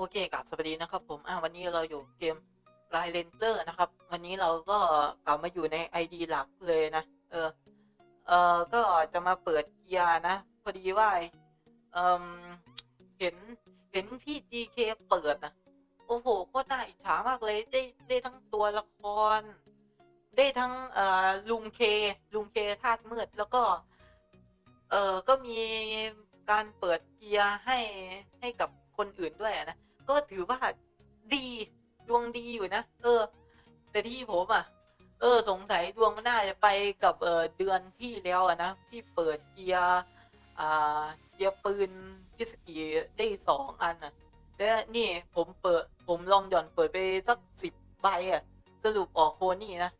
โอเคกับสวัสดีนะครับผมอ่าวันนี้เราอยู่เกมไลเลนเจอร์นะครับ วันนี้เราก็กลับมาอยู่ใน ID หลักเลยนะ เออ เออก็จะมาเปิดเกียร์นะ พอดีว่าเอมเห็นเห็นพี่ GK เปิดนะ โอ้โหโคตรน่าอิจฉามากเลยได้ได้ทั้งตัวละคร ได้ทั้งเอ่อลุงเคลุงเคธาตุมืดแล้วก็ เออก็มีการเปิดเกียร์ให้ให้กับคนอื่นด้วยนะ ก็ถือว่าดีดวงดีอยู่นะ เออ แต่ที่ผมอะ เออ สงสัยดวงมันน่าจะไปกับเออเดือนที่แล้วอะนะที่เปิดเกียร์อ่าเกียร์ปืนพิสกีได้สองอันอะแล้วนี่ผมเปิดผมลองหย่อนเปิดไปสักสิบใบอะ สรุปออกโคนี่นะ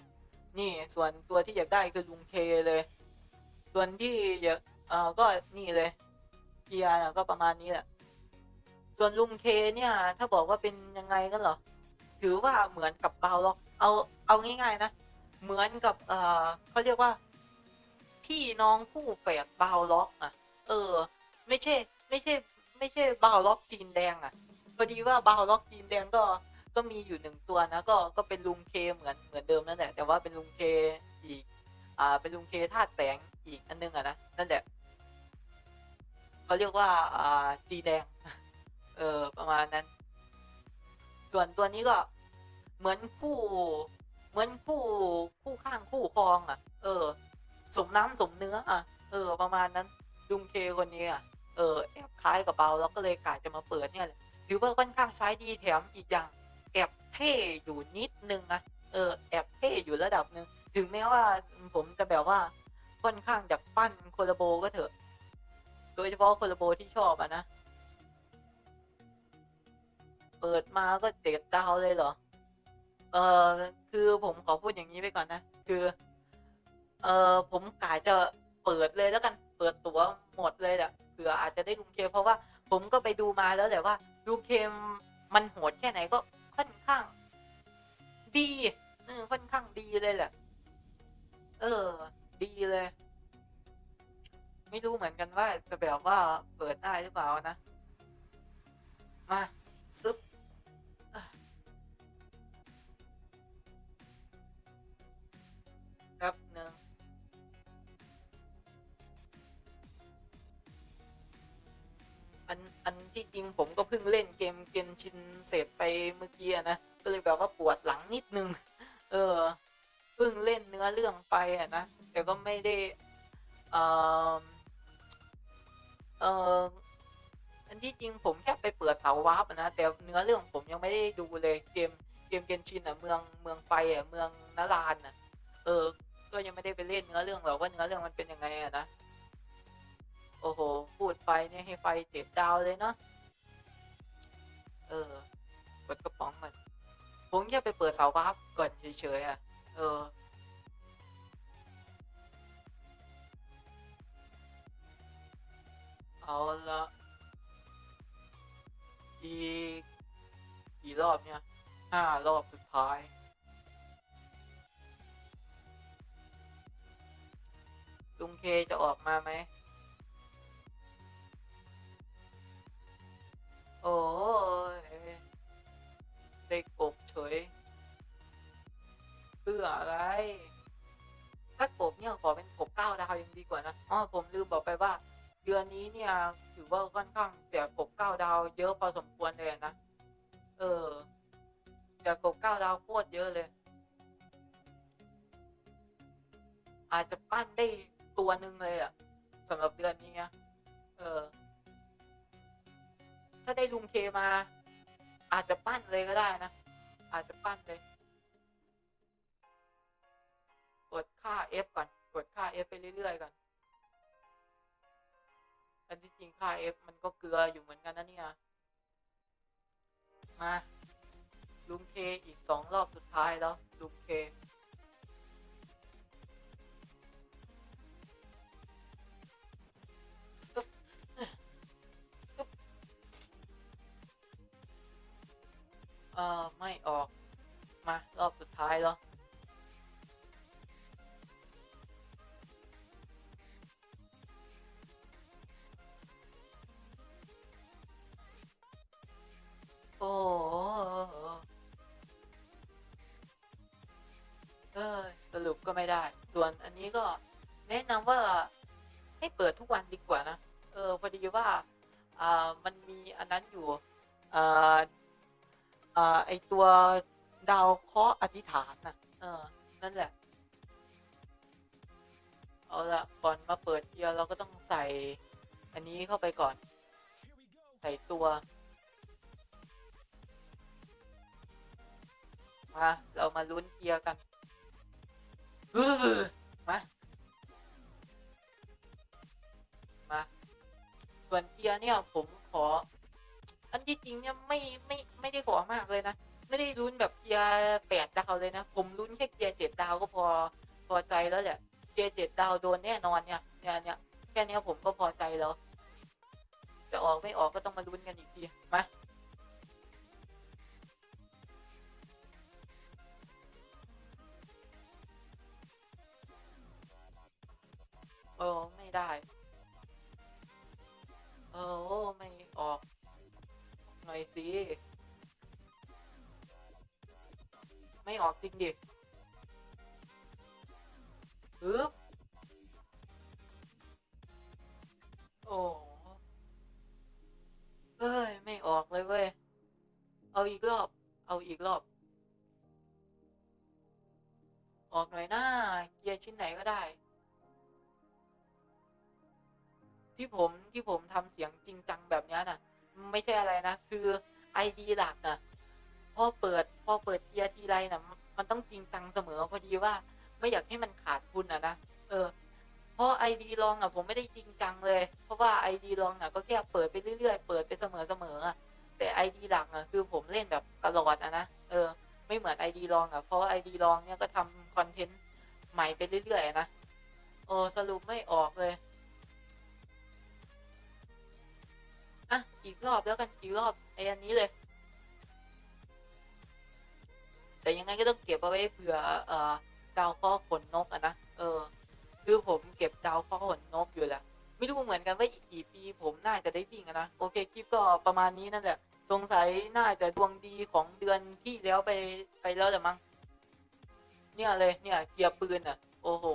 นี่ส่วนตัวที่อยากได้คือลุงเคเลย ส่วนที่อยากเออก็นี่เลย เกียร์น่ะก็ประมาณนี้แหละ ส่วนลุงเคเนี่ย ถ้าบอกว่าเป็นยังไงกันเหรอ ถือว่าเหมือนกับเบาล็อกเอาเอาง่ายๆนะ เหมือนกับเออเขาเรียกว่า พี่น้องคู่แฝดเบาล็อกอะ เออ ไม่ใช่ ไม่ใช่ ไม่ใช่เบาล็อกจีนแดงอะพอดีว่าเบาล็อกจีนแดงก็ก็มีอยู่หนึ่งตัวนะก็ก็เป็นลุงเคเหมือนเหมือนเดิมนั่นแหละแต่ว่าเป็นลุงเคอีก อ่า เป็นลุงเคธาตุแสงอีกอันนึงอะนะนั่นแหละเขาเรียกว่าอ่าจีแดง เออประมาณนั้น ส่วนตัวนี้ก็เหมือนคู่ เหมือนคู่คู่ข้างคู่ครองอะ เออ สมน้ำสมเนื้ออะ เออ ประมาณนั้นลุงเคคนนี้อะเออแอบคล้ายกับเบาแล้วก็เลยกะจะมาเปิดเนี่ยแหละถือว่าค่อนข้างใช้ดีแถมอีกอย่าง แอบเท่อยู่นิดนึงนะเออ แอบเท่อยู่ระดับหนึ่งถึงแม้ว่าผมจะแบบว่าค่อนข้างจากปั้นโคลโบก็เถอะ โดยเฉพาะโคลโบที่ชอบอะนะ เปิดมาก็เจ็ดดาวเลยเหรอ เออคือผมขอพูดอย่างนี้ไปก่อนนะ คือ เออผมกะจะเปิดเลยแล้วกัน เปิดตัวหมดเลยแหละเผื่ออาจจะได้ลุงเค เพราะว่าผมก็ไปดูมาแล้วแหละว่าลุงเคมันโหดแค่ไหนก็ค่อนข้าง ดีเออค่อนข้างดีเลยแหละ เออ ดีเลย ไม่รู้เหมือนกันว่าจะแบบว่าเปิดได้หรือเปล่านะ มา ที่จริงผมก็เพิ่งเล่นเกมเกนชินเสร็จไปเมื่อกี้นะ ก็เลยแบบว่าปวดหลังนิดนึง เออ เพิ่งเล่นเนื้อเรื่องไปอะนะ แต่ก็ไม่ได้ เออเอออันที่จริงผมแค่ไปเปิดเสาวาร์ปนะ แต่เนื้อเรื่องผมยังไม่ได้ดูเลยเกมเกมเกนชินอะเมืองเมืองไฟอะเมืองนารานอะ เออ ก็ยังไม่ได้ไปเล่นเนื้อเรื่องหรอกว่าเนื้อเรื่องมันเป็นยังไงอะนะ โอ้โห พูดไปเนี่ยให้ไฟเจ็ดดาวเลยเนาะ เออกดกระป๋องมันผมแค่ไปเปิดเสาวาร์ปก่อนเฉยๆอะ เออ เอาละอีกกี่รอบเนี่ยห้ารอบสุดท้าย ลุงเคจะออกมาไหม พื่ออะไร ถ้ากบเนี่ยขอเป็นกบเก้าดาวยังดีกว่านะอ๋อผมลืมบอกไปว่า เดือนนี้เนี่ยถือว่าค่อนข้างแต่กบเก้าดาว เยอะพอสมควรเลยนะเออแต่กบเก้าดาวโคตรเยอะเลย อาจจะปั้นได้ตัวหนึ่งเลยอะสำหรับเดือนนี้นะเออ ถ้าได้ลุงเคมา อาจจะปั้นเลยก็ได้นะอาจจะปั้นเลย F ก่อน กดค่า F ไปเรื่อยๆก่อนอันที่จริงค่า F มันก็เกลืออยู่เหมือนกันนะเนี่ย มาลุงเคอีกสองรอบสุดท้ายแล้วลุงเคอึ๊บอึ๊บเออไม่ออก มารอบสุดท้ายแล้ว ส่วนอันนี้ก็แนะนำว่าให้เปิดทุกวันดีกว่านะ เออพอดีว่าอ่ามันมีอันนั้นอยู่อ่าอ่าไอตัวดาวเคราะห์อธิษฐานนะเออ นั่นแหละ เอาละก่อนมาเปิดเกียร์เราก็ต้องใส่ อันนี้เข้าไปก่อน ใส่ตัวมาเรามาลุ้นเกียร์กัน อื้อมามาส่วนเกียร์เนี่ยผมขอ อันที่จริงเนี่ยไม่ไม่ไม่ได้ขอมากเลยนะ ไม่ได้ลุ้นแบบเกียร์แปดดาวเลยนะ ผมลุ้นแค่เกียร์เจ็ดดาวก็พอพอใจแล้วแหละ เกียร์เจ็ดดาวโดนแน่นอนเนี่ยเนี่ยเนี่ยแค่นี้ผมก็พอใจแล้ว จะออกไม่ออกก็ต้องมาลุ้นกันอีกทีมา ได้ เออไม่ออก หน่อยสิ ไม่ออกจริงดิ ที่ผมที่ผมทำเสียงจริงจังแบบนี้นะไม่ใช่อะไรนะ คือ ID หลักนะพอเปิดพอเปิดเกียร์ทีไรนะมันต้องจริงจังเสมอพอดีว่า ไม่อยากให้มันขาดทุนนะนะเออเพราะ ID ลองอะผมไม่ได้จริงจังเลย เพราะว่า ID ลองอะก็แค่เปิดไปเรื่อยๆเปิดไปเสมอเสมอๆอะแต่ ID หลักอะคือผมเล่นแบบตลอดอะนะเออ ไม่เหมือน ID ลองอะเพราะว่า ID ลองเนี่ยก็ทำคอนเทนต์ใหม่ไปเรื่อยๆนะโอ้สรุปไม่ออกเลย รอบแล้วกันอีกรอบไอ้อันนี้เลย แต่ยังไงก็ต้องเก็บเอาไว้เผื่อเอ่อดาวเคราะห์ขนนกอะนะเออ คือผมเก็บดาวเคราะห์ขนนกอยู่แหละไม่รู้เหมือนกันว่าอีกกี่ปีผมน่าจะได้วิ่งอะนะโอเคคลิปก็ประมาณนี้นั่นแหละสงสัยน่าจะดวงดีของเดือนที่แล้วไปไปแล้วแหละมั้งเนี่ยเลยเนี่ยเกียร์ปืนอะ โอ้โห